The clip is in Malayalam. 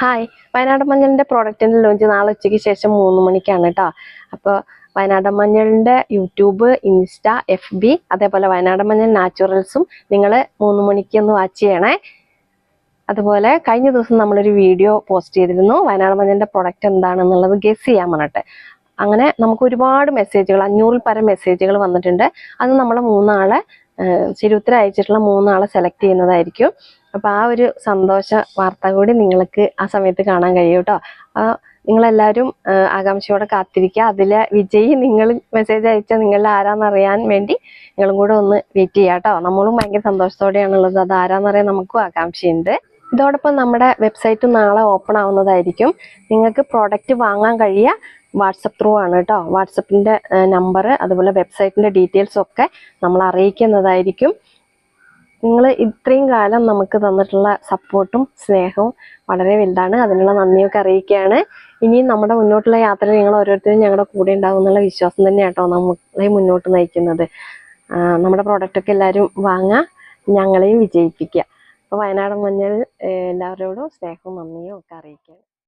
ഹായ് വയനാട് മഞ്ഞളിന്റെ പ്രോഡക്റ്റിന്റെ ലോഞ്ച് നാളെ ഉച്ചയ്ക്ക് ശേഷം മൂന്ന് മണിക്കാണ് കേട്ടോ. അപ്പോൾ വയനാട് മഞ്ഞളിന്റെ യൂട്യൂബ് ഇൻസ്റ്റ എഫ് ബി അതേപോലെ വയനാട് മഞ്ഞൾ നാച്ചുറൽസും നിങ്ങൾ മൂന്ന് മണിക്ക് ഒന്ന് വാച്ച് ചെയ്യണേ. അതുപോലെ കഴിഞ്ഞ ദിവസം നമ്മളൊരു വീഡിയോ പോസ്റ്റ് ചെയ്തിരുന്നു വയനാട് മഞ്ഞളിന്റെ പ്രൊഡക്റ്റ് എന്താണെന്നുള്ളത് ഗസ് ചെയ്യാൻ പറഞ്ഞിട്ട്. അങ്ങനെ നമുക്ക് ഒരുപാട് മെസ്സേജുകൾ അഞ്ഞൂറിൽ പരം മെസ്സേജുകൾ വന്നിട്ടുണ്ട്. അത് നമ്മൾ മൂന്നാളെ ഏഹ്, ഉത്തരം അയച്ചിട്ടുള്ള മൂന്നാളെ സെലക്ട് ചെയ്യുന്നതായിരിക്കും. അപ്പോൾ ആ ഒരു സന്തോഷ വാർത്ത കൂടി നിങ്ങൾക്ക് ആ സമയത്ത് കാണാൻ കഴിയും കേട്ടോ നിങ്ങളെല്ലാവരും ആകാംക്ഷയോടെ കാത്തിരിക്കുക. അതിലെ വിജയി നിങ്ങൾ മെസ്സേജ് അയച്ച നിങ്ങളുടെ ആരാന്നറിയാൻ വേണ്ടി നിങ്ങളും കൂടെ ഒന്ന് വെയിറ്റ് ചെയ്യാം കേട്ടോ നമ്മളും ഭയങ്കര സന്തോഷത്തോടെയാണുള്ളത്. അത് ആരാന്നറിയാൻ നമുക്കും ആകാംക്ഷയുണ്ട്. ഇതോടൊപ്പം നമ്മുടെ വെബ്സൈറ്റ് നാളെ ഓപ്പൺ ആവുന്നതായിരിക്കും. നിങ്ങൾക്ക് പ്രോഡക്റ്റ് വാങ്ങാൻ കഴിയുക വാട്സപ്പ് ത്രൂ ആണ് കേട്ടോ. വാട്സപ്പിന്റെ നമ്പർ അതുപോലെ വെബ്സൈറ്റിന്റെ ഡീറ്റെയിൽസ് ഒക്കെ നമ്മൾ അറിയിക്കുന്നതായിരിക്കും. നിങ്ങൾ ഇത്രയും കാലം നമുക്ക് തന്നിട്ടുള്ള സപ്പോർട്ടും സ്നേഹവും വളരെ വലുതാണ്. അതിനുള്ള നന്ദിയൊക്കെ അറിയിക്കുകയാണ്. ഇനിയും നമ്മുടെ മുന്നോട്ടുള്ള യാത്രയിൽ നിങ്ങൾ ഓരോരുത്തരും ഞങ്ങളുടെ കൂടെ ഉണ്ടാവും എന്നുള്ള വിശ്വാസം തന്നെയാണ് കേട്ടോ നമ്മളെ മുന്നോട്ട് നയിക്കുന്നത്. നമ്മുടെ പ്രോഡക്റ്റൊക്കെ എല്ലാവരും വാങ്ങുക ഞങ്ങളെയും വിജയിപ്പിക്കുക. അപ്പോൾ വയനാടൻ മഞ്ഞൾ എല്ലാവരോടും സ്നേഹവും നന്ദിയും ഒക്കെ അറിയിക്കുകയാണ്.